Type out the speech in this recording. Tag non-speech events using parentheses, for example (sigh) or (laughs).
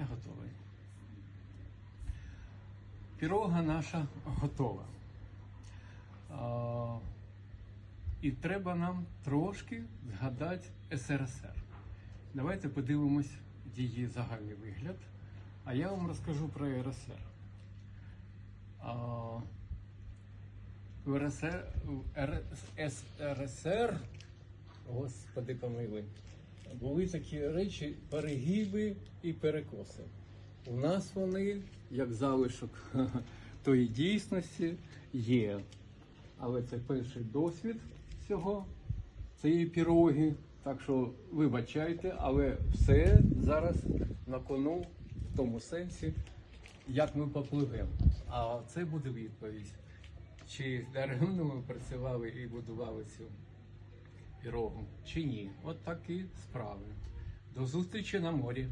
Я готовий. Пірога наша готова. А, і треба нам трошки згадати СРСР. Давайте подивимось її загальний вигляд. А я вам розкажу про РСР. А, в РСР, в Р- СРСР, господи помилуй, були такі речі, перегиби і перекоси. У нас вони, як залишок (laughs) тої дійсності, є. Але це перший досвід цього, цієї піроги. Так що вибачайте, але все зараз на кону в тому сенсі, як ми попливемо. А це буде відповідь. Чи даремно ми працювали і будували цю пірогу, чи ні? От такі справи. До зустрічі на морі.